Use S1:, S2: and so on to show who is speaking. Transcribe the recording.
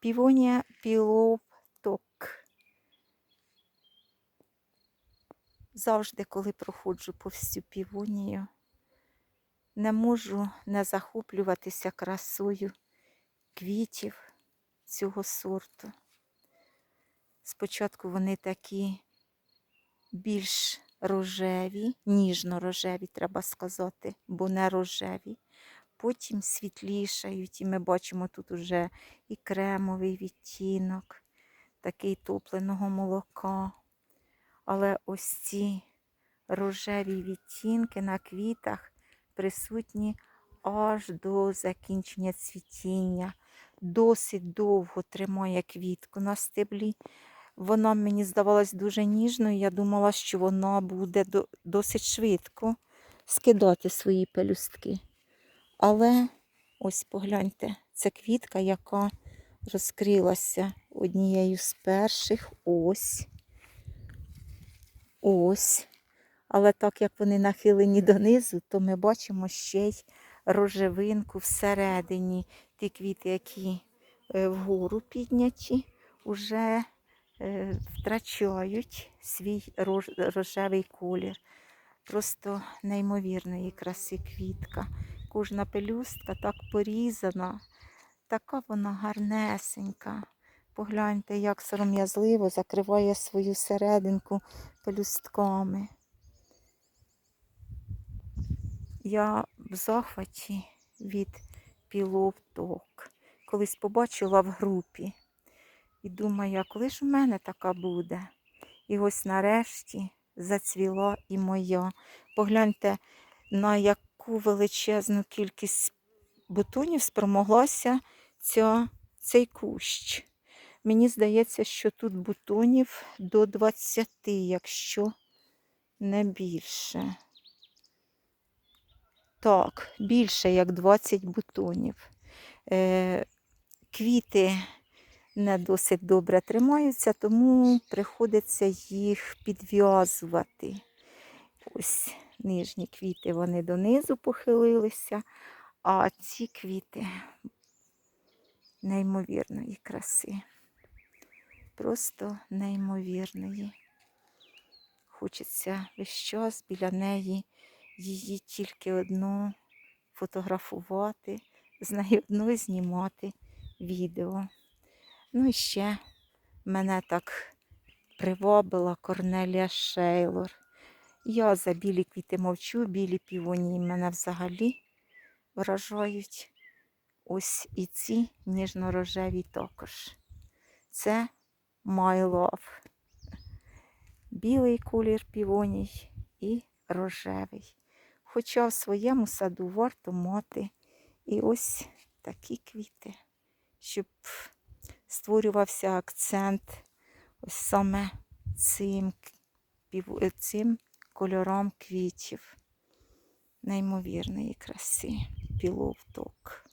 S1: Півонія пілопток. Завжди, коли проходжу повз цю півонію, не можу не захоплюватися красою квітів цього сорту. Спочатку вони такі більш рожеві, ніжно-рожеві, треба сказати, бо не рожеві. Потім світлішають, і ми бачимо тут уже і кремовий відтінок, такий топленого молока. Але ось ці рожеві відтінки на квітах присутні аж до закінчення цвітіння. Досить довго тримає квітку на стеблі. Вона мені здавалась дуже ніжною. Я думала, що вона буде досить швидко скидати свої пелюстки. Але ось погляньте, це квітка, яка розкрилася однією з перших. Ось. Ось. Але так як вони нахилені донизу, то ми бачимо ще й рожевинку всередині. Ті квіти, які е, вгору підняті, вже е, втрачають свій рожевий колір. Просто неймовірної краси квітка. Кожна пелюстка так порізана, така вона гарнесенька. Погляньте, як сором'язливо закриває свою серединку пелюстками. Я в захваті від піловток. Колись побачила в групі і думаю, коли ж у мене така буде? І ось нарешті зацвіла і моя. Погляньте, на яку величезну кількість бутонів спромоглася ця, цей кущ. Мені здається, що тут бутонів до 20, якщо не більше. Так, більше як 20 бутонів. Е, квіти не досить добре тримаються, тому приходиться їх підв'язувати. Ось нижні квіти вони донизу похилилися, а ці квіти неймовірної краси. Просто неймовірної. Хочеться весь час біля неї її тільки одну фотографувати, з нею одну знімати відео. Ну і ще мене так привабила Корнелія Шейлор. Я за білі квіти мовчу, білі півонії мене взагалі вражають. Ось і ці ніжно-рожеві також. Це My Love. Білий колір півоній і рожевий. Хоча в своєму саду варто мати і ось такі квіти, щоб створювався акцент ось саме цим, цим кольором квітів. Неймовірної краси. Піловток.